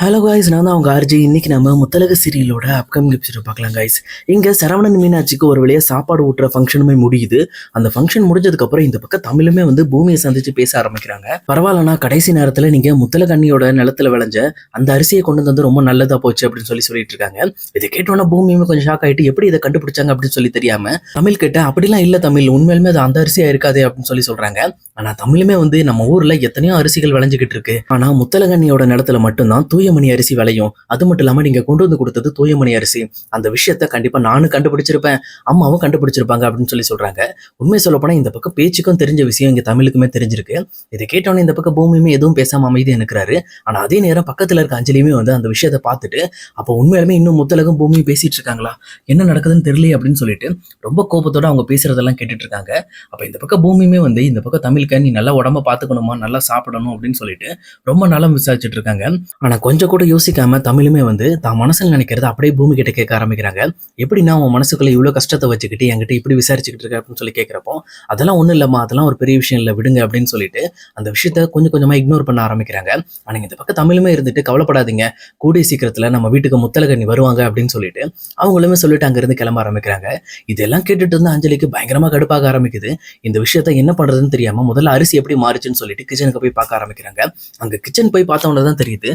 Hello guys நான் தான் அவங்க ஆர்ஜி இன்னைக்கு நம்ம முத்தலக சீரியலோட அப்கமிங் எபிசோட் பார்க்கலாம் காய்ஸ் இங்கே சரவணன் மீனாட்சிக்கு ஒரு வழியாக சாப்பாடு ஊட்டுற ஃபங்க்ஷனுமே முடியுது. அந்த ஃபங்க்ஷன் முடிஞ்சதுக்கப்புறம் இந்த பக்கம் தமிழுமே வந்து பூமியை சந்திச்சு பேச ஆரம்பிக்கிறாங்க. பரவாயில்லனா கடைசி நேரத்தில் நீங்கள் முத்தலக அண்ணியோட நிலத்துல விளைஞ்ச அந்த அரிசியை கொண்டு வந்து ரொம்ப நல்லதா போச்சு அப்படின்னு சொல்லி சொல்லிட்டு இருக்காங்க. இதை கேட்டோன்னா பூமியுமே கொஞ்சம் ஷாக் ஆயிட்டு எப்படி இதை கண்டுபிடிச்சாங்க அப்படின்னு சொல்லி தெரியாம தமிழ் கிட்ட அப்படிலாம் இல்லை தமிழ் உண்மையிலுமே அது அந்த அரிசியா இருக்காது அப்படின்னு சொல்லி சொல்றாங்க. ஆனா தமிழுமே வந்து நம்ம ஊர்ல எத்தனையோ அரிசிகள் விளைஞ்சிக்கிட்டு இருக்கு. ஆனா முத்தலகண்ணியோட நிலத்துல மட்டும்தான் தூயமணி அரிசி விளையும். அது மட்டும் இல்லாமல் நீங்கள் கொண்டு வந்து கொடுத்தது தூயமணி அரிசி. அந்த விஷயத்த கண்டிப்பாக நானும் கண்டுபிடிச்சிருப்பேன். அம்மாவும் கண்டுபிடிச்சிருப்பாங்க அப்படின்னு சொல்லி சொல்கிறாங்க உண்மை சொல்லப்போனால் இந்த பக்கம் பேச்சுக்கும் தெரிஞ்ச விஷயம் இங்கே தமிழுக்குமே தெரிஞ்சிருக்கு. இதை கேட்டோன்னே இந்த பக்கம் பூமியுமே எதுவும் பேசாமல் அமைதி நிற்கிறாரு ஆனால் அதே நேரம் பக்கத்தில் இருக்க அஞ்சலியுமே வந்து அந்த விஷயத்தை பார்த்துட்டு அப்போ உண்மையிலுமே இன்னும் முத்தலகம் பூமியும் பேசிட்டு இருக்காங்களா? என்ன நடக்குதுன்னு தெரியல அப்படின்னு சொல்லிட்டு ரொம்ப கோபத்தோடு அவங்க பேசுறதெல்லாம் கேட்டுட்டு இருக்காங்க. அப்போ இந்த பக்கம் பூமியுமே வந்து இந்த பக்கம் தமிழுக்கு நீ நல்லா உடம்ப பார்த்துக்கணுமா? நல்லா சாப்பிடணும் அப்படின்னு சொல்லிட்டு ரொம்ப நல்லா விசாரிச்சுட்டு இருக்காங்க. ஆனால் கொஞ்சம் கூட யோசிக்காம தமிழுமே வந்து தான் மனசுல நினைக்கிறத அப்படியே பூமி கிட்ட கேட்க ஆரம்பிக்கிறாங்க. எப்படின்னா உன் மனசுக்குள்ள இவ்வளோ கஷ்டத்தை வச்சுக்கிட்டு என்கிட்ட இப்படி விசாரிச்சுக்கிட்டு இருக்க அப்படின்னு சொல்லி கேட்குறப்போ அதெல்லாம் ஒண்ணும் இல்லைம்மா அதெல்லாம் ஒரு பெரிய விஷயம் இல்லை விடுங்க அப்படின்னு சொல்லிட்டு அந்த விஷயத்த கொஞ்சம் கொஞ்சமா இக்னோர் பண்ண ஆரம்பிக்கிறாங்க. ஆனால் இந்த பக்கம் தமிழுமே இருந்துட்டு கவலைப்படாதீங்க. கூடிய சீக்கிரத்துல நம்ம வீட்டுக்கு முத்தலகண்ணி வருவாங்க அப்படின்னு சொல்லிட்டு அவங்களுமே சொல்லிட்டு அங்கேருந்து கிளம்ப ஆரம்பிக்கிறாங்க. இதெல்லாம் கேட்டுட்டு இருந்த அஞ்சலிக்கு பயங்கரமா கடுப்பாக ஆரம்பிக்குது. இந்த விஷயத்த என்ன பண்றதுன்னு தெரியாம முதல்ல அரிசி எப்படி மாறுச்சுன்னு சொல்லிட்டு கிச்சனுக்கு போய் பார்க்க ஆரம்பிக்கிறாங்க. அங்க கிச்சன் போய் பார்த்தவங்க தான் தெரியுது.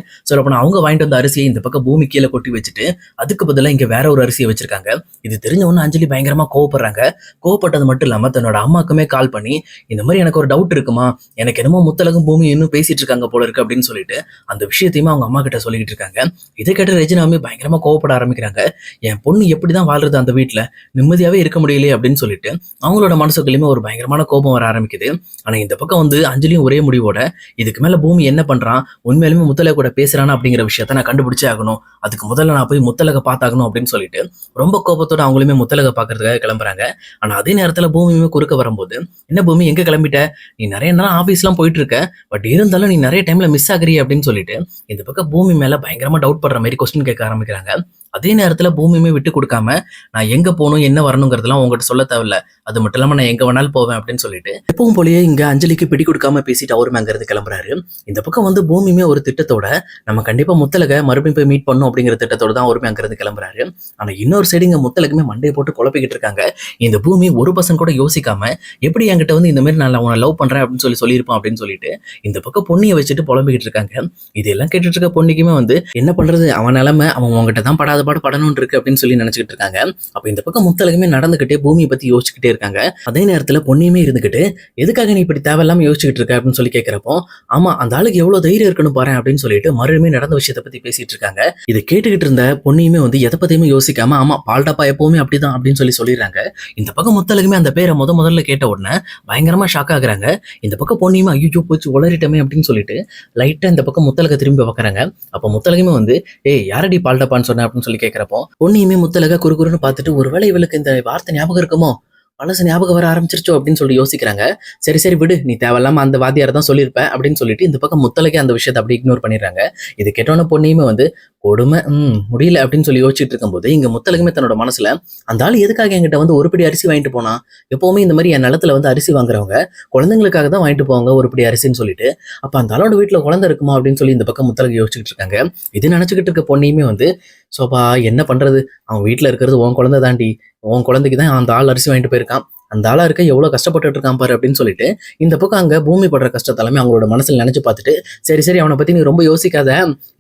சொல்லப்போனா அவங்க வாங்கிட்டு வந்த அரிசியை இந்த பக்கம் பூமி கீழே கொட்டி வச்சுட்டு அதுக்கு பதிலா இங்க வேற ஒரு அரிசியை வச்சிருக்காங்க. இது தெரிஞ்ச அஞ்சலி பயங்கரமா கோவப்படுறாங்க. கோவப்பட்டது மட்டும் இல்லாம தன்னோட அம்மாக்குமே கால் பண்ணி இந்த மாதிரி எனக்கு ஒரு டவுட் இருக்குமா? எனக்கு என்னமோ முத்தலகம் பூமி இன்னும் பேசிட்டு இருக்காங்க போல இருக்கு அப்படின்னு சொல்லிட்டு அந்த விஷயத்தையுமே அவங்க அம்மா கிட்ட சொல்லிட்டு இருக்காங்க. இதை கேட்ட ரெஜினாமே பயங்கரமா கோவப்பட ஆரம்பிக்கிறாங்க. என் பொண்ணு எப்படி தான் வாழ்றது அந்த வீட்டுல நிம்மதியாகவே இருக்க முடியலையே அப்படின்னு சொல்லிட்டு அவங்களோட மனசுக்குள்ளேயுமே ஒரு பயங்கரமான கோபம் வர ஆரம்பிக்குது. ஆனால் இந்த பக்கம் வந்து அஞ்சலியும் ஒரே முடிவோட இதுக்கு மேல பூமி என்ன பண்றான்? உண்மையிலுமே முத்தலை கூட பேசுறானா? அப்படிங்கிற விஷயத்த நான் கண்டுபிடிச்சே ஆகணும். அதுக்கு முதல்ல நான் போய் முத்தலக பார்த்தாகணும் அப்படின்னு சொல்லிட்டு ரொம்ப கோபத்தோட அவங்களுமே முத்தலக பாக்குறதுக்காக கிளம்புறாங்க. ஆனா அதே நேரத்துல பூமியுமே குறுக்க வரும்போது என்ன பூமி? எங்க கிளம்பிட்ட? நீ நிறைய நேரம் ஆஃபீஸ்லாம் போயிட்டு இருக்க. பட் இருந்தாலும் நீ நிறைய டைம்ல மிஸ் ஆகுறீ அப்படின்னு சொல்லிட்டு இந்த பக்கம் பூமி மேல பயங்கரமா டவுட் படுற மாதிரி கொஸ்டின் கேட்க ஆரம்பிக்கிறாங்க. அதே நேரத்தில் பூமியுமே விட்டு கொடுக்காம நான் எங்க போகணும் என்ன வரணுங்கிறதெல்லாம் உங்ககிட்ட சொல்ல தேவையில்ல. அது மட்டும் இல்லாம நான் எங்க வேணாலும் போவேன் அப்படின்னு சொல்லிட்டு எப்பவும் போலயே இங்க அஞ்சலிக்கு பிடி கொடுக்காம பேசிட்டு அவருமே அங்கேருந்து கிளம்புறாரு. இந்த பக்கம் வந்து பூமியுமே ஒரு திட்டத்தோட நம்ம கண்டிப்பா முத்தலக மறுபடியும் போய் மீட் பண்ணும் அப்படிங்கிற திட்டத்தோட தான் அவருமே அங்கேருந்து கிளம்புறாரு. ஆனா இன்னொரு சைடு இங்கே முத்தலகுமே மண்டையை போட்டு குழப்பிக்கிட்டு இருக்காங்க. இந்த பூமி ஒரு பர்சன் கூட யோசிக்காம எப்படி என்கிட்ட வந்து இந்த மாதிரி நான் உன்னை லவ் பண்றேன் அப்படின்னு சொல்லி சொல்லியிருப்பான் அப்படின்னு சொல்லிட்டு இந்த பக்கம் பொண்ணியை வச்சுட்டு புலம்பிக்கிட்டு இருக்காங்க. இதெல்லாம் கேட்டுட்டு இருக்க பொண்ணுக்குமே வந்து என்ன பண்றது? அவன் நிலமை அவன் உங்ககிட்ட தான் படாத பாடு படணும்னு இருக்கு அப்படின்னு சொல்லி நினைச்சுக்கிட்டு இருக்காங்க. அப்ப இந்த பக்கம் முத்தலகமே நடந்துகிட்டே பூமியை பத்தி யோசிச்சுக்கிட்டே இருக்காங்க. அதே நேரத்துல பொண்ணையுமே இருந்துகிட்டு எதுக்காக நீ இப்படி தேவையில்லாம யோசிச்சுக்கிட்டு இருக்க? அப்படின்னு சொல்லி கேட்கிறப்போ ஆமா அந்த ஆளுக்கு எவ்வளவு தைரியம் இருக்குன்னு பாரு அப்படின்னு சொல்லிட்டு மறுபடியும் நடந்த விஷயத்தை பத்தி பேசிட்டு இருக்காங்க. இதை கேட்டுக்கிட்டு இருந்த பொண்ணையுமே வந்து எதை பத்தியுமே யோசிக்காம ஆமா பால்டாப்பா எப்பவுமே அப்படிதான் அப்படின்னு சொல்லி சொல்லிடுறாங்க. இந்த பக்கம் முத்தலகமே அந்த பேரை முத முதல்ல கேட்ட உடனே பயங்கரமா ஷாக் ஆகுறாங்க. இந்த பக்கம் பொண்ணையுமே ஐயோ போச்சு உளறிட்டமே அப்படின்னு சொல்லிட்டு லைட்டா இந்த பக்கம் முத்தலக திரும்பி பார்க்கறாங்க. அப்ப முத்தலகமே வந்து ஏய் யாரடி பால்டாப்பான்னு சொன்ன? அப்படின்னு சொல்லி கேட்கிறப்போ பொண்ணியுமே முத்தலக குறுகுறுன்னு பார்த்துட்டு ஒருவேளை இவளுக்கு இந்த வார்த்தை ஞாபகம் இருக்குமோ? பழசு ஞாபகம் வர ஆரம்பிச்சிருச்சோ அப்படின்னு சொல்லி யோசிக்கிறாங்க. சரி சரி விடு நீ தேவையில்லாம அந்த வாத்தியார் தான் சொல்லியிருப்ப அப்படின்னு சொல்லிட்டு இந்த பக்கம் முத்தலகே அந்த விஷயத்தை அப்படி இக்னோர் பண்ணிடுறாங்க. இது கெட்டோன பொண்ணையுமே வந்து கொடுமை ம் முடியல அப்படின்னு சொல்லி யோசிச்சுட்டு இருக்கும்போது இங்க முத்தலகுமே தன்னோட மனசுல அந்த ஆள் எதுக்காக என்கிட்ட வந்து ஒருபடி அரிசி வாங்கிட்டு போனா? எப்பவுமே இந்த மாதிரி என் நிலத்துல வந்து அரிசி வாங்குறவங்க குழந்தைங்களுக்காக தான் வாங்கிட்டு போவாங்க ஒரு அரிசின்னு சொல்லிட்டு. அப்ப அந்த ஆளோட வீட்டுல குழந்தை இருக்குமா அப்படின்னு சொல்லி இந்த பக்கம் முத்தலகு யோசிச்சுட்டு இருக்காங்க. இது நினைச்சுக்கிட்டு இருக்க பொண்ணையுமே வந்து சோபா என்ன பண்றது? அவன் வீட்டுல இருக்கிறது உன் குழந்தை தாண்டி உன் குழந்தைக்கு தான் அந்த ஆள் அரிசி வாங்கிட்டு போயிருக்கான். அந்த ஆளாக இருக்க எவ்வளோ கஷ்டப்பட்டுட்டு இருக்கான் பாரு அப்படின்னு சொல்லிட்டு இந்த பக்கம் அங்க பூமி படுற கஷ்டத்தெல்லாமே அவங்களோட மனசில் நினச்சி பார்த்துட்டு சரி சரி அவனை பத்தி நீ ரொம்ப யோசிக்காத.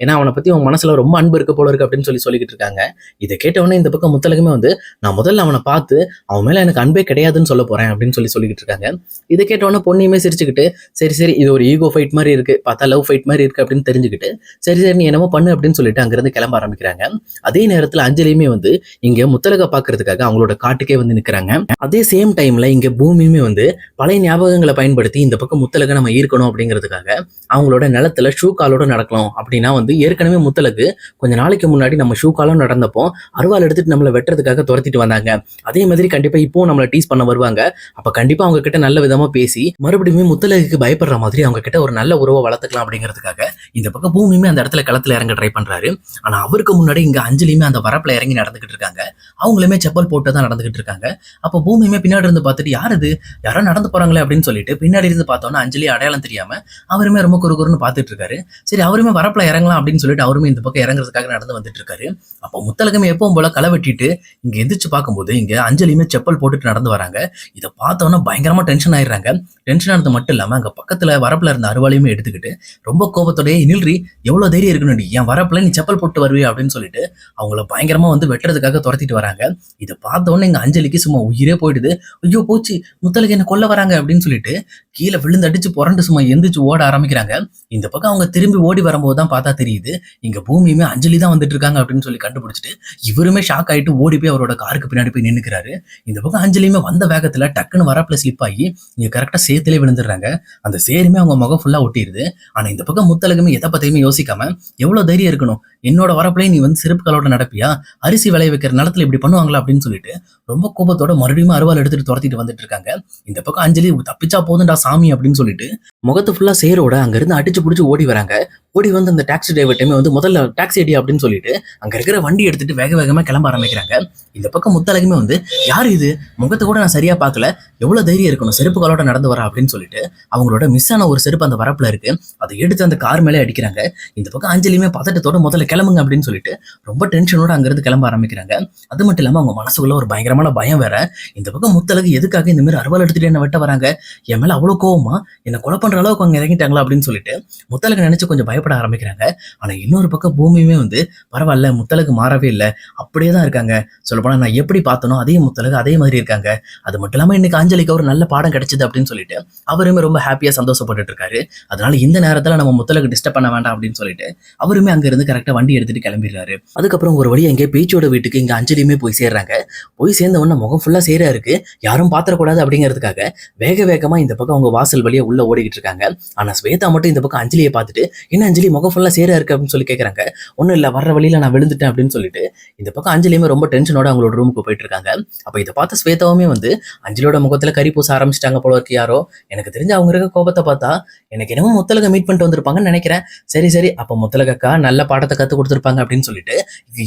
ஏன்னா அவனை பத்தி உன் மனசுல ரொம்ப அன்பு இருக்க போல இருக்கு அப்படின்னு சொல்லி சொல்லிக்கிட்டு இருக்காங்க. இதை கேட்டவொடனே இந்த பக்கம் முத்தலகுமே வந்து நான் முதல்ல அவனை பார்த்து அவன் மேல எனக்கு அன்பே கிடையாதுன்னு சொல்ல போறேன் அப்படின்னு சொல்லி சொல்லிக்கிட்டு இருக்காங்க. இதை கேட்டவொடனே பொண்ணையுமே சிரிச்சுக்கிட்டு சரி சரி இது ஒரு ஈகோ ஃபைட் மாதிரி இருக்கு பார்த்தா லவ் ஃபைட் மாதிரி இருக்கு அப்படின்னு தெரிஞ்சுக்கிட்டு சரி சரி நீ என்னமோ பண்ணு அப்படின்னு சொல்லிட்டு அங்கிருந்து கிளம்ப ஆரம்பிக்கிறாங்க. அதே நேரத்தில் அஞ்சலியுமே வந்து இங்கே முத்தலக பாக்குறதுக்காக அவங்களோட காட்டுக்கே வந்து நிக்கிறாங்க. அதே சேம் டைம் டைமில் இங்கே பூமியுமே வந்து பழைய ஞாபகங்களை பயன்படுத்தி இந்த பக்கம் முத்தலக நம்ம ஈர்க்கணும் அப்படிங்கிறதுக்காக அவங்களோட நிலத்தில் ஷூ காலோட நடக்கலாம் அப்படின்னா வந்து ஏற்கனவே முத்தலகு கொஞ்ச நாளைக்கு முன்னாடி நம்ம ஷூ காலம் நடந்தப்போ அருவாள் எடுத்துட்டு நம்மளை வெட்டுறதுக்காக துரத்திட்டு வந்தாங்க. அதே மாதிரி கண்டிப்பாக இப்போ நம்மளை டீஸ் பண்ண வருவாங்க. அப்போ கண்டிப்பாக அவங்க கிட்ட நல்ல விதமாக பேசி மறுபடியும் முத்தலகுக்கு பயப்படுற மாதிரி அவங்க கிட்ட ஒரு நல்ல உறவை வளர்த்துக்கலாம் அப்படிங்கிறதுக்காக இந்த பக்கம் பூமியுமே அந்த இடத்துல களத்தில் இறங்க ட்ரை பண்ணுறாரு ஆனால் அவருக்கு முன்னாடி இங்கே அஞ்சலியுமே அந்த வரப்பில் இறங்கி நடந்துகிட்டு இருக்காங்க. அவங்களுமே செப்பல் போட்டு தான் நடந்துகிட்டு இருக்காங்க. அப்போ பூமியுமே பின்னாடி இருந்து பார்த்துட்டு யார் இது? யாரோ நடந்து போறாங்களே அப்படின்னு சொல்லிட்டு பின்னாடி இருந்து பார்த்தோன்னா அஞ்சலி அடையாளம் தெரியாம அவருமே ரொம்ப குறுகுறுன்னு பார்த்துட்டு இருக்காரு சரி அவருமே வரப்பில் இறங்கலாம் அப்படின்னு சொல்லிட்டு அவருமே இந்த பக்கம் இறங்குறதுக்காக நடந்து வந்துட்டு இருக்காரு அப்போ முத்தலகமே எப்பவும் போல களை வெட்டிட்டு இங்க எந்திரிச்சு பார்க்கும்போது இங்கே அஞ்சலியுமே செப்பல் போட்டுட்டு நடந்து வராங்க. இதை பார்த்தோன்னா பயங்கரமா டென்ஷன் ஆயிடுறாங்க. டென்ஷன் ஆனது மட்டும் இல்லாம அங்க பக்கத்துல வரப்பில் இருந்த அருவாளையுமே எடுத்துக்கிட்டு ரொம்ப கோபத்தோடய நில்றி எவ்வளோ தைரியம் இருக்கணும் என் வரப்பில் நீ செப்பல் போட்டு வருவியா? அப்படின்னு சொல்லிட்டு அவங்கள பயங்கரமா வந்து வெட்டுறதுக்காக துரத்திட்டு வராங்க. இதை பார்த்த உடனே அஞ்சலிக்கு சும்மா உயிரே போயிடுது. ஐயோ போச்சு. முத்தலுக்கு என்ன கொல்ல வராங்க அப்படின்னு சொல்லிட்டு கீழே விழுந்து அடிச்சு புரண்டு சும்மா எந்திரிச்சு ஓட ஆரம்பிக்கிறாங்க. இந்த பக்கம் அவங்க திரும்பி ஓடி வரும்போது தான் பார்த்தா தெரியுது. இங்க பூமியுமே அஞ்சலி தான் வந்துட்டு இருக்காங்க அப்படின்னு சொல்லி கண்டுபிடிச்சிட்டு இவருமே ஷாக் ஆயிட்டு ஓடி போய் அவரோட காருக்கு பின்னாடி போய் நின்னுக்கிறாரு. இந்த பக்கம் அஞ்சலியுமே வந்த வேகத்துல டக்குன்னு வரப்புல ஸ்லிப் ஆகி இங்க கரெக்டா சேத்திலே விழுந்துடுறாங்க. அந்த சேருமே அவங்க முகம் ஃபுல்லா ஒட்டிடுது ஆனா இந்த பக்கம் முத்தலகுமே எதை பத்தியுமே யோசிக்காம எவ்வளவு தைரியம் இருக்கணும்? என்னோட வரப்புலயே நீ வந்து சிறப்பு கலோட நடப்பியா? அரிசி விளைய வைக்கிற நிலத்துல இப்படி பண்ணுவாங்களா அப்படின்னு சொல்லிட்டு ரொம்ப கோபத்தோட மறுபடியும் அருவாள் எடுத்துட்டு துரத்திட்டு வந்துட்டு இருக்காங்க. இந்த பக்கம் அஞ்சலி தப்பிச்சா போதும்டா சாமி அப்படின்னு சொல்லிட்டு முகத்து ஃபுல்லா சேரோட அங்க இருந்து அடிச்சு பிடிச்சி ஓடி வராங்க. ஓடி வந்து அந்த டாக்ஸி டிரைவர்ட்டையுமே வந்து முதல்ல டாக்ஸி அடி அப்படின்னு சொல்லிட்டு அங்க இருக்கிற வண்டி எடுத்துட்டு வேக வேகமா கிளம்ப ஆரம்பிக்கிறாங்க. இந்த பக்கம் முத்தலகுமே வந்து யார் இது? முகத்தை கூட நான் சரியா பார்க்கல. எவ்வளவு தைரியம் இருக்கணும்? செருப்பு காலோட நடந்து வரா? அப்படின்னு சொல்லிட்டு அவங்களோட மிஸ் ஆன ஒரு செருப்பு அந்த வரப்புல இருக்கு. அதை எடுத்து அந்த கார் மேலே அடிக்கிறாங்க. இந்த பக்கம் அஞ்சலியுமே பதட்டத்தோட முதல்ல கிளம்புங்க அப்படின்னு சொல்லிட்டு ரொம்ப டென்ஷனோட அங்கேருந்து கிளம்ப ஆரம்பிக்கிறாங்க. அது மட்டும் இல்லாம அவங்க மனசுக்குள்ள ஒரு பயங்கரமான பயம் வேற. இந்த பக்கம் முத்தலகு எதுக்காக இந்த மாதிரி அறுவல் எடுத்துகிட்டு என்ன வெட்ட வராங்க? என் மேல அவ்வளவு கோவமா? என்ன கொலை பண்ற அளவுக்கு அவங்க இறங்கிட்டாங்களா அப்படின்னு சொல்லிட்டு முத்தலகு நினைச்சு கொஞ்சம் பயப்பட ஆரம்பிக்கிறாங்க. ஆனா இன்னொரு பக்கம் பூமியுமே வந்து பரவாயில்ல முத்தலகு மாறவே இல்லை. அப்படியே தான் இருக்காங்க. சொல்லப்போனால் நான் எப்படி பார்த்தனோ அதே முத்தலகு அதே மாதிரி இருக்காங்க. அது மட்டும் இல்லாம இன்னைக்கு அஞ்சலிக்கு ஒரு நல்ல பாடம் கிடைச்சது அப்படின்னு சொல்லிட்டு அவருமே ரொம்ப ஹாப்பியா சந்தோஷப்பட்டுட்டு இருக்காரு. அதனால இந்த நேரத்துல நம்ம முத்தலகு டிஸ்டர்ப் பண்ண வேண்டாம் அப்படின்னு சொல்லிட்டு அவருமே அங்க இருந்து கரெக்டா வண்டி எடுத்துட்டு கிளம்பிடுறாரு. அதுக்கப்புறம் ஒரு வழி எங்கே பேச்சோட வீட்டுக்கு இங்க அஞ்சலியுமே போய் சேர்றாங்க. போய் சேர்ந்த உடனே முகம் ஃபுல்லா சேரா இருக்கு. யாரும் பார்த்துடக்கூடாது அப்படிங்கிறதுக்காக வேக வேகமா இந்த பக்கம் அவங்க வாசல் வழியா உள்ள ஓடிக்கிட்டு இருக்காங்க. ஆனா ஸ்வேதா மட்டும் இந்த பக்கம் அஞ்சலியை பார்த்துட்டு என்ன அஞ்சலி முகம் ஃபுல்லாக சேரா இருக்கு? அப்படின்னு சொல்லி கேக்குறாங்க. ஒன்றும் இல்லை வர்ற வழியில நான் விழுந்துட்டேன் அப்படின்னு சொல்லிட்டு இந்த பக்கம் அஞ்சலியுமே ரொம்ப டென்ஷனோட அவங்களோட ரூமுக்கு போயிட்டு இருக்காங்க. அப்ப இதை பார்த்த ஸ்வேதாவுமே வந்து அஞ்சலியோட முகத்துல கறி பூச ஆரம்பிச்சிட்டாங்க போல இருக்கு யாரோ. எனக்கு தெரிஞ்ச அவங்க இருக்க கோபத்தை பார்த்தா எனக்கு என்னமோ முத்தலக மீட் பண்ணிட்டு வந்திருப்பாங்கன்னு நினைக்கிறேன். சரி சரி அப்போ முத்தலகக்கா நல்ல பாடத்தை கத்து கொடுத்துருப்பாங்க அப்படின்னு சொல்லிட்டு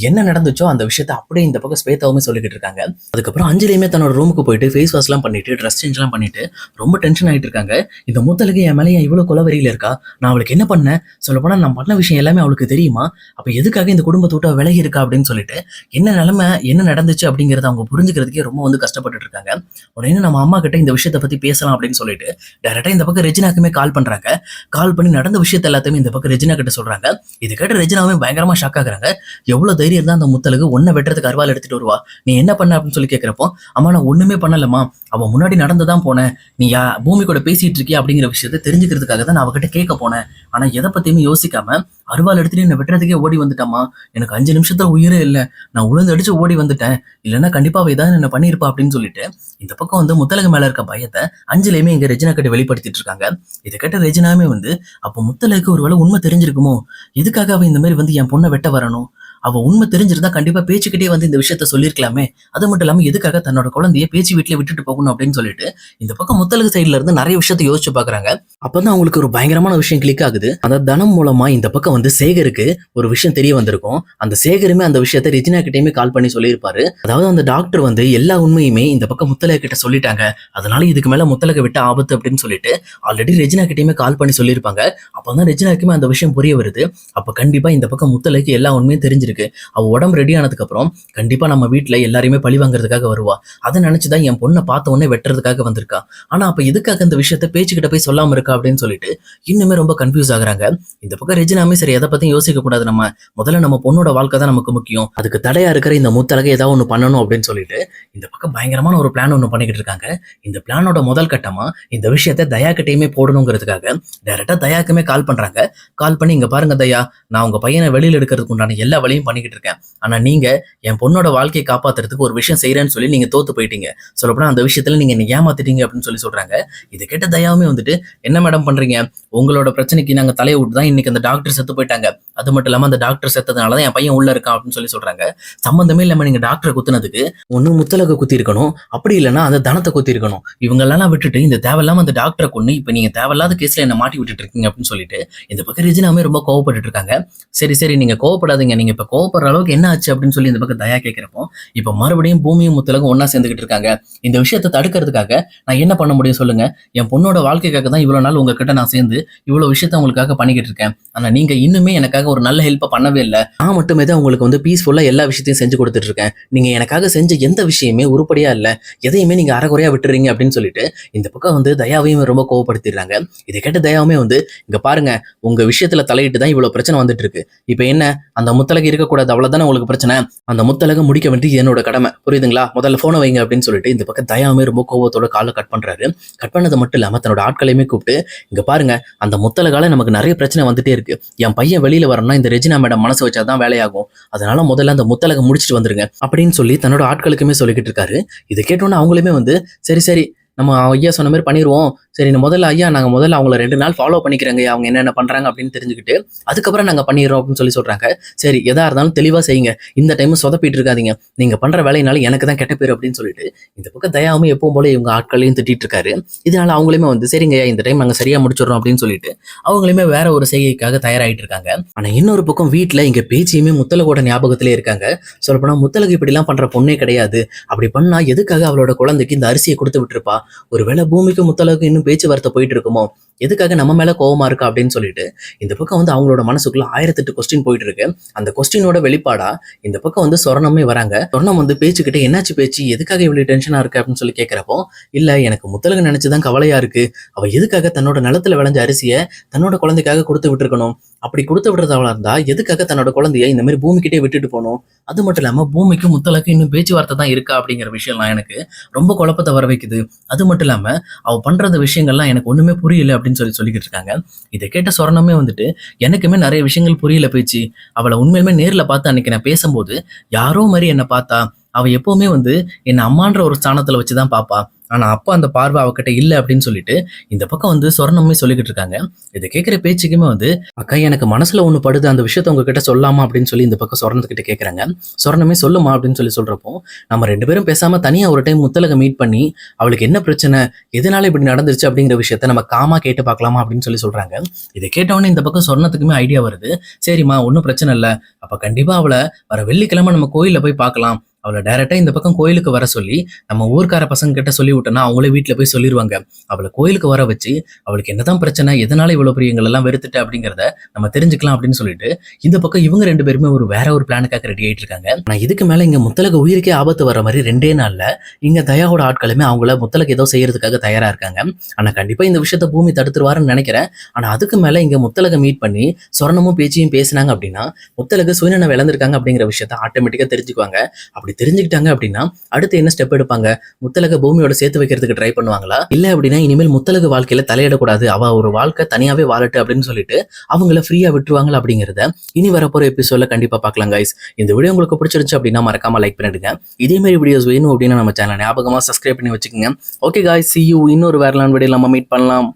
என்ன நடந்துச்சோ அந்த விஷயத்த அப்படியே இந்த பக்கம் ஸ்வேதாவுமே சொல்லிக்கிட்டு இருக்காங்க. அதுக்கப்புறம் அஞ்சலியுமே தன்னோட ரூமுக்கு போயிட்டு ஃபேஸ் வாஷ்லாம் பண்ணிட்டு ட்ரெஸ் சேஞ்ச்லாம் பண்ணிட்டு ரொம்ப டென்ஷன் ஆயிட்டு இருக்காங்க. இந்த முத்தலகு என் மேலே ஏன் இவ்வளவு கொலவெறியில இருக்கா? நான் அவளுக்கு என்ன பண்ணேன் சொல்ல போனா நான் பண்ண விஷயம் எல்லாமே அவளுக்கு தெரியுமா? அப்ப எதுக்காக இந்த குடும்பத்தை விட்டு விலகி இருக்கா அப்படின்னு சொல்லிட்டு என்ன நிலைமை என்ன நடந்துச்சு அப்படிங்கறத அவங்க புரிஞ்சுக்கிறதுக்கே ரொம்ப வந்து கஷ்டப்பட்டுட்டு இருக்காங்க. உடனே நம்ம அம்மா கிட்ட இந்த விஷயத்தை பத்தி பேசலாம் அப்படின்னு சொல்லிட்டு டேரெக்டாக இந்த பக்கம் ரெஜினாக்குமே கால் பண்றாங்க. கால் பண்ணி நடந்த விஷயத்த எல்லாத்தையுமே இந்த பக்கம் ரெஜினா கிட்ட சொல்றாங்க. இது கேட்ட ரெஜினாவே பயங்கரமா ஷாக் ஆகுறாங்க. எவ்வளோ தைரியம் தான் அந்த முத்தலுக்கு ஒன்ன வெட்டுறதுக்கு அருவாள் எடுத்துட்டு வருவா? நீ என்ன பண்ண அப்படின்னு சொல்லி கேட்குறப்போ அம்மா நான் ஒண்ணுமே பண்ணலம்மா. அவன் முன்னாடி நடந்து தான் போனேன். நீ யா பூமி கூட பேசிட்டு இருக்கியா? அப்படிங்கிற விஷயம் விஷயத்த தெரிஞ்சுக்கிறதுக்காக தான் நான் அவகிட்ட கேட்க போனேன். ஆனா எதை பத்தியுமே யோசிக்காம அருவாள் எடுத்துட்டு என்ன வெட்டுறதுக்கே ஓடி வந்துட்டாமா எனக்கு அஞ்சு நிமிஷத்துல உயிரே இல்லை. நான் உளுந்து அடிச்சு ஓடி வந்துட்டேன். இல்லைன்னா கண்டிப்பா அவ ஏதாவது என்ன பண்ணியிருப்பா அப்படின்னு சொல்லிட்டு இந்த பக்கம் வந்து முத்தலகு மேல இருக்க பயத்தை அஞ்சலையுமே இங்க ரெஜினா கிட்ட வெளிப்படுத்திட்டு இருக்காங்க. இதை கேட்ட ரெஜினாமே வந்து அப்போ முத்தலகு ஒருவேளை உண்மை தெரிஞ்சிருக்குமோ? எதுக்காக அவ இந்த மாதிரி வந்து என் பொண்ணை வெட்ட வரணும்? அவ உண்மை தெரிஞ்சிருந்தா கண்டிப்பா பேச்சுக்கிட்டே வந்து இந்த விஷயத்த சொல்லியிருக்கலாமே அது மட்டும் இல்லாம எதுக்காக தன்னோட குழந்தைய பேச்சு வீட்டுல விட்டுட்டு போகணும் அப்படின்னு சொல்லிட்டு இந்த பக்கம் முத்தலகு சைடுல இருந்து நிறைய விஷயத்த யோசிச்சு பாக்குறாங்க. அப்பதான் அவங்களுக்கு ஒரு பயங்கரமான விஷயம் கிளிக் ஆகுது. அந்த தனம் மூலமா இந்த பக்கம் வந்து சேகருக்கு ஒரு விஷயம் தெரிய வந்திருக்கும். அந்த சேகருமே அந்த விஷயத்த ரெஜினா கிட்டயுமே கால் பண்ணி சொல்லியிருப்பாரு. அதாவது அந்த டாக்டர் வந்து எல்லா உண்மையுமே இந்த பக்கம் முத்தலக கிட்ட சொல்லிட்டாங்க. அதனால இதுக்கு மேல முத்தலக விட்ட ஆபத்து அப்படின்னு சொல்லிட்டு ஆல்ரெடி ரெஜினா கிட்டயுமே கால் பண்ணி சொல்லியிருப்பாங்க. அப்பதான் ரெஜினாக்குமே அந்த விஷயம் புரிய வருது. அப்ப கண்டிப்பா இந்த பக்கம் முத்தலைக்கு எல்லா உண்மையும் தெரிஞ்சிருக்கு. அவ உடம்பு ரெடி ஆனதுக்கு அப்புறம் கண்டிப்பா நம்ம வீட்டில் எல்லாரையுமே பழி வாங்குறதுக்காக வருவா. அதை நினைச்சுதான் என் பொண்ணை பார்த்த உடனே வெட்டுறதுக்காக வந்திருக்கா. ஆனா அப்ப எதுக்காக இந்த விஷயத்த பேச்சுக்கிட்ட போய் சொல்லாம இருக்கா அப்படின்னு சொல்லிட்டு இன்னுமே ரொம்ப கன்ஃபியூஸ் ஆகுறாங்க. இந்த பக்கம் ரெஜினாமே சரி எதை பத்தியும் யோசிக்க கூடாது. நம்ம முதல்ல நம்ம பொண்ணோட வாழ்க்கை தான் நமக்கு முக்கியம். அதுக்கு தடையா இருக்கிற இந்த மூத்தலகை ஏதாவது ஒன்று பண்ணணும் அப்படின்னு சொல்லிட்டு இந்த பக்கம் பயங்கரமான ஒரு பிளான் ஒன்று பண்ணிக்கிட்டு இருக்காங்க. இந்த பிளானோட முதல் கட்டமா இந்த விஷயத்த தயா கிட்டையுமே போடணுங்கிறதுக்காக டைரக்டா தயாக்குமே கால் பண்றாங்க. கால் பண்ணி இங்க பாருங்க தயா நான் உங்க பையனை வெளியில எடுக்கிறதுக்கு உண்டான எல்லா வழியும் பண்ணிக்கிட்டு இருக்கேன். ஆனா நீங்க என் பொண்ணோட வாழ்க்கையை காப்பாத்துறதுக்கு ஒரு விஷயம் செய்யறேன்னு சொல்லி நீங்க தோத்து போயிட்டீங்க. சொல்லப்போனா அந்த விஷயத்துல நீங்க என்னை ஏமாத்திட்டீங்க அப்படின்னு சொல்லி சொல்றாங்க. இதை கேட்ட தயாவுமே வந்துட்டு என்ன மேடம் பண்றீங்க? உங்களோட பிரச்சனைக்கு நாங்க தலையை விட்டு தான் இன்னைக்கு அந்த டாக்டர் செத்து போயிட்டாங்க. அது மட்டும் இல்லாமல் அந்த டாக்டர் செத்ததுனால தான் என் பையன் உள்ள இருக்கான் அப்படின்னு சொல்லி சொல்றாங்க. சம்பந்தமே இல்லாமல் நீங்க டாக்டரை குத்துனதுக்கு ஒன்று முத்தலக குத்தி இருக்கணும் அப்படி இல்லைன்னா அந்த தனத்தை குத்தி இருக்கணும் இவங்களெல்லாம் விட்டுட்டு இந்த தேவையில்லாம அந்த டாக்டரை கொண்டு இப்போ நீங்க தேவையில்லாத கேஸ்ல என்ன மாட்டி விட்டுட்டு இருக்கீங்க அப்படின்னு சொல்லிட்டு இந்த பக்கம் ரெஜினாமே ரொம்ப கோவப்பட்டுட்டு இருக்காங்க. சரி சரி நீங்க கோவப்படாதீங்க. நீங்க இப்போ கோவப்படுற அளவுக்கு என்ன ஆச்சு அப்படின்னு சொல்லி இந்த பக்கம் தயா கேட்கிறப்போ இப்போ மறுபடியும் பூமியும் முத்தலகம் ஒன்றா சேர்ந்துகிட்டு இருக்காங்க. இந்த விஷயத்தை தடுக்கிறதுக்காக நான் என்ன பண்ண முடியும் சொல்லுங்க. என் பொண்ணோட வாழ்க்கைக்காக தான் இவ்வளவு நாள் உங்ககிட்ட நான் சேர்ந்து இவ்வளவு விஷயத்த உங்களுக்காக பண்ணிக்கிட்டு இருக்கேன். ஆனால் நீங்க இன்னுமே எனக்காக ஒரு நல்ல ஹெல்ப்பை பண்ணவே இல்லை. நான் மட்டுமே தான் உங்களுக்கு வந்து பீஸ்ஃபுல்லாக எல்லா விஷயத்தையும் செஞ்சு கொடுத்துட்டு இருக்கேன். நீங்கள் எனக்காக செஞ்ச எந்த விஷயமே உருப்படியாக இல்லை. எதையுமே நீங்கள் அறகுறையாக விட்டுறீங்க அப்படின்னு சொல்லிட்டு இந்த பக்கம் வந்து தயாவையும் ரொம்ப கோவப்படுத்திடுறாங்க. இதை கேட்ட தயாவுமே வந்து இங்கே பாருங்க உங்கள் விஷயத்தில் தலையிட்டு தான் இவ்வளோ பிரச்சனை வந்துட்டு இருக்கு. இப்போ என்ன? அந்த முத்தலகு இருக்கக்கூடாது. அவ்வளவுதானே உங்களுக்கு பிரச்சனை? அந்த முத்தலகு முடிக்க வேண்டியது என்னோட கடமை. புரியுதுங்களா? முதல்ல ஃபோனை வைங்க அப்படின்னு சொல்லிட்டு இந்த பக்கம் தயாவுமே ரொம்ப கோவத்தோட காலை கட் பண்ணுறாரு கட் பண்ணது மட்டும் இல்லாமல் தன்னோட ஆட்களையுமே கூப்பிட்டு இங்கே பாருங்க அந்த முத்தலகால நமக்கு நிறைய பிரச்சனை வந்துட்டே இருக்கு. என் பையன் வெளியில் வர வரணும்னா இந்த ரெஜினா மேடம் மனசு வச்சாதான் வேலையாகும். அதனால முதல்ல அந்த முத்தலகை முடிச்சுட்டு வந்துருங்க. அப்படின்னு சொல்லி தன்னோட ஆட்களுக்குமே சொல்லிக்கிட்டு இருக்காரு. இதை கேட்டோன்னே அவங்களுமே வந்து சரி சரி நம்ம ஐயா சொன்ன மாதிரி பண்ணிடுவோம் சரி முதல்ல ஐயா நாங்கள் முதல்ல அவங்கள ரெண்டு நாள் ஃபாலோ பண்ணிக்கிறேங்க அவங்க என்னென்ன பண்ணுறாங்க அப்படின்னு தெரிஞ்சுக்கிட்டு அதுக்கப்புறம் நாங்கள் பண்ணிடுறோம் அப்படின்னு சொல்லி சொல்கிறாங்க சரி எதா இருந்தாலும் தெளிவாக செய்யுங்க. இந்த டைம் சொதப்பிட்டு இருக்காதீங்க. நீங்கள் பண்ணுற வேலையினால எனக்கு தான் கெட்ட பேர் அப்படின்னு சொல்லிட்டு இந்த பக்கம் தயாவும் எப்பவும் போல இவங்க ஆட்களையும் திட்டிட்டு இருக்காரு. இதனால அவங்களுமே வந்து சரிங்க ஐயா இந்த டைம் நாங்கள் சரியாக முடிச்சிடுறோம் அப்படின்னு சொல்லிட்டு அவங்களுமே வேற ஒரு செய்கைக்காக தயாராகிட்டு இருக்காங்க. ஆனால் இன்னொரு பக்கம் வீட்டில் இங்கே பேச்சியுமே முத்தலகோட ஞாபகத்திலே இருக்காங்க. சொல்லப்போனால் முத்தலகு இப்படிலாம் பண்ணுற பொண்ணே கிடையாது. அப்படி பண்ணா எதுக்காக அவளோட குழந்தைக்கு இந்த அரிசியை கொடுத்து விட்டுருப்பா? ஒருவேளை பூமிக்கு முத்தளவுக்கு இன்னும் பேச்சுவார்த்தை போயிட்டு இருக்குமோ? எதுக்காக நம்ம மேல கோவமா இருக்கா அப்படின்னு சொல்லிட்டு இந்த பக்கம் வந்து அவங்களோட மனசுக்குள்ள ஆயிரத்தெட்டு கொஸ்டின் போயிட்டு இருக்கு அந்த கொஸ்டினோட வெளிப்பாடா இந்த பக்கம் வந்து சொரணமே வராங்க. சொர்ணம் வந்து பேச்சுக்கிட்டே என்னாச்சு பேச்சு? எதுக்காக இவ்வளவு டென்ஷனா இருக்கு? அப்படின்னு சொல்லி கேட்கிறப்போ இல்ல எனக்கு முத்தலகு நினைச்சுதான் கவலையா இருக்கு. அவ எதுக்காக தன்னோட நிலத்துல விளைஞ்ச அரிசியை தன்னோட குழந்தைக்காக கொடுத்து விட்டுருக்கணும்? அப்படி கொடுத்து விடுறதவளா இருந்தா எதுக்காக தன்னோட குழந்தைய இந்த மாதிரி பூமிக்கிட்டே விட்டுட்டு போகணும்? அது மட்டும் இல்லாம பூமிக்கு முத்தலக்கு இன்னும் பேச்சுவார்த்தை தான் இருக்கா? அப்படிங்கிற விஷயம்லாம் எனக்கு ரொம்ப குழப்பத்தை வர வைக்குது. அது மட்டும் இல்லாம அவ பண்ணுற விஷயங்கள்லாம் எனக்கு ஒண்ணுமே புரியல அப்படின்னு சொல்லி சொல்லிக்கிட்டு இருக்காங்க இதை கேட்ட சொரணமே வந்துட்டு எனக்குமே நிறைய விஷயங்கள் புரியல போயிச்சு அவளை உண்மையுமே நேர்ல பார்த்து அன்னைக்கு நான் பேசும்போது யாரோ மாதிரி என்னை பார்த்தா. அவ எப்பவுமே வந்து என்னை அம்மான்ற ஒரு ஸ்தானத்துல வச்சுதான் பாப்பா. ஆனால் அப்போ அந்த பார்வை அவகிட்ட இல்லை அப்படின்னு சொல்லிட்டு இந்த பக்கம் வந்து சொர்ணமே சொல்லிக்கிட்டு இருக்காங்க. இதை கேட்குற பேச்சுக்குமே வந்து அக்கா எனக்கு மனசில் ஒன்று படுது அந்த விஷயத்த உங்ககிட்ட சொல்லாமா? அப்படின்னு சொல்லி இந்த பக்கம் சொர்ணத்துக்கிட்ட கேட்குறாங்க. சொர்ணமே சொல்லுமா? அப்படின்னு சொல்லி சொல்கிறப்போ நம்ம ரெண்டு பேரும் பேசாமல் தனியாக ஒரு டைம் முத்தலக மீட் பண்ணி அவளுக்கு என்ன பிரச்சனை? எதனால இப்படி நடந்துருச்சு? அப்படிங்கிற விஷயத்த நம்ம காமா கேட்டு பார்க்கலாமா? அப்படின்னு சொல்லி சொல்கிறாங்க இதை கேட்டவொடனே இந்த பக்கம் சொர்ணத்துக்குமே ஐடியா வருது. சரிம்மா ஒன்றும் பிரச்சனை இல்லை. அப்போ கண்டிப்பாக அவளை வர வெள்ளிக்கிழமை நம்ம கோயிலில் போய் பார்க்கலாம். அவளை டைரக்டா இந்த பக்கம் கோயிலுக்கு வர சொல்லி நம்ம ஊர்க்கார பசங்க கிட்ட சொல்லி விட்டோம்னா அவங்களே வீட்டுல போய் சொல்லிடுவாங்க அவளை கோயிலுக்கு வர வச்சு அவளுக்கு என்னதான் பிரச்சனை எதனால இவ்வளவு பிரியங்கள் எல்லாம் வெறுத்துட்டு அப்படிங்கிறத நம்ம தெரிஞ்சுக்கலாம் அப்படின்னு சொல்லிட்டு இந்த பக்கம் இவங்க ரெண்டு பேருமே ஒரு வேற ஒரு பிளானுக்காக ரெடி ஆயிட்டு இருக்காங்க. நான் இதுக்கு மேல இங்க முத்தலக உயிருக்கே ஆபத்து வர மாதிரி ரெண்டே நாள்ல இங்க தயாவோட ஆட்களுமே அவங்கள முத்தலக்கு ஏதோ செய்யறதுக்காக தயாரா இருக்காங்க. ஆனா கண்டிப்பா இந்த விஷயத்த பூமி தடுத்துருவாருன்னு நினைக்கிறேன். ஆனா அதுக்கு மேல இங்க முத்தலக மீட் பண்ணி சொரணமும் பேச்சையும் பேசினாங்க அப்படின்னா முத்தலகு சுயநனை இழந்திருக்காங்க அப்படிங்கிற விஷயத்த ஆட்டோமேட்டிக்கா தெரிஞ்சுக்குவாங்க. அப்படி தெரிஞ்சுக்கிட்டாங்க அப்படின்னா அடுத்து என்ன ஸ்டெப் எடுப்பாங்க? முத்தலக பூமியோட சேர்த்து வைக்கிறதுக்கு ட்ரை பண்ணுவாங்களா? இல்ல அப்படின்னா இனிமேல் முத்தலக வாழ்க்கையில தலையிடக்கூடாது. அவ ஒரு வாழ்க்கை தனியாவே வாழட்டு அப்படின்னு சொல்லிட்டு அவங்கள ஃப்ரீயா விட்டுருவாங்களா அப்படிங்கிறத இனி வரப்போற எபிசோட்ல கண்டிப்பா பார்க்கலாம் கைஸ் இந்த வீடியோ உங்களுக்கு பிடிச்சிருச்சு அப்படின்னா மறக்காம லைக் பண்ணிடுங்க. இதே மாதிரி வீடியோஸ் வேணும் அப்படின்னா நம்ம சேனல் ஞாபகமா சப்ஸ்கிரைப் பண்ணி வச்சுக்கோங்க. ஓகே காய்ஸ் சி யூ இன்னொரு வேறலான் வீடியோ நம்ம மீட் பண்ணலாம்.